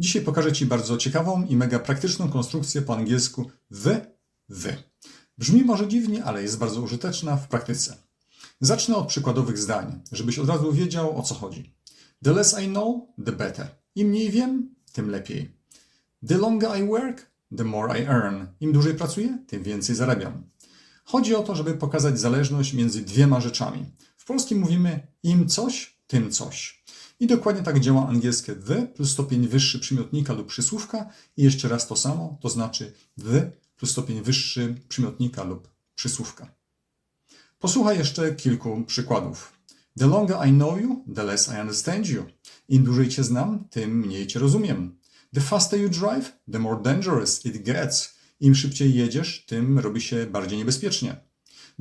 Dzisiaj pokażę Ci bardzo ciekawą i mega praktyczną konstrukcję po angielsku the, the. Brzmi może dziwnie, ale jest bardzo użyteczna w praktyce. Zacznę od przykładowych zdań, żebyś od razu wiedział o co chodzi. The less I know, the better. Im mniej wiem, tym lepiej. The longer I work, the more I earn. Im dłużej pracuję, tym więcej zarabiam. Chodzi o to, żeby pokazać zależność między dwiema rzeczami. W polskim mówimy im coś, tym coś. I dokładnie tak działa angielskie the plus stopień wyższy przymiotnika lub przysłówka i jeszcze raz to samo, to znaczy the plus stopień wyższy przymiotnika lub przysłówka. Posłuchaj jeszcze kilku przykładów. The longer I know you, the less I understand you. Im dłużej cię znam, tym mniej cię rozumiem. The faster you drive, the more dangerous it gets. Im szybciej jedziesz, tym robi się bardziej niebezpiecznie.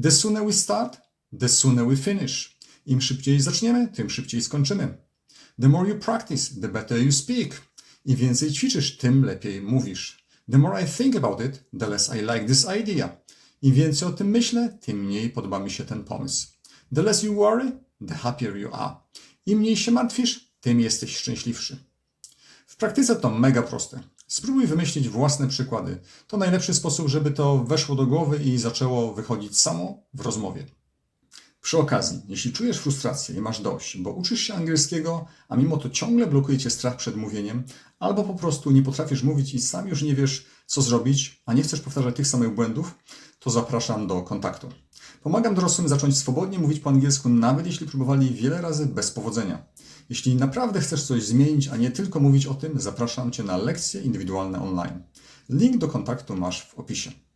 The sooner we start, the sooner we finish. Im szybciej zaczniemy, tym szybciej skończymy. The more you practice, the better you speak. Im więcej ćwiczysz, tym lepiej mówisz. The more I think about it, the less I like this idea. Im więcej o tym myślę, tym mniej podoba mi się ten pomysł. The less you worry, the happier you are. Im mniej się martwisz, tym jesteś szczęśliwszy. W praktyce to mega proste. Spróbuj wymyślić własne przykłady. To najlepszy sposób, żeby to weszło do głowy i zaczęło wychodzić samo w rozmowie. Przy okazji, jeśli czujesz frustrację i masz dość, bo uczysz się angielskiego, a mimo to ciągle blokuje cię strach przed mówieniem, albo po prostu nie potrafisz mówić i sam już nie wiesz, co zrobić, a nie chcesz powtarzać tych samych błędów, to zapraszam do kontaktu. Pomagam dorosłym zacząć swobodnie mówić po angielsku, nawet jeśli próbowali wiele razy bez powodzenia. Jeśli naprawdę chcesz coś zmienić, a nie tylko mówić o tym, zapraszam Cię na lekcje indywidualne online. Link do kontaktu masz w opisie.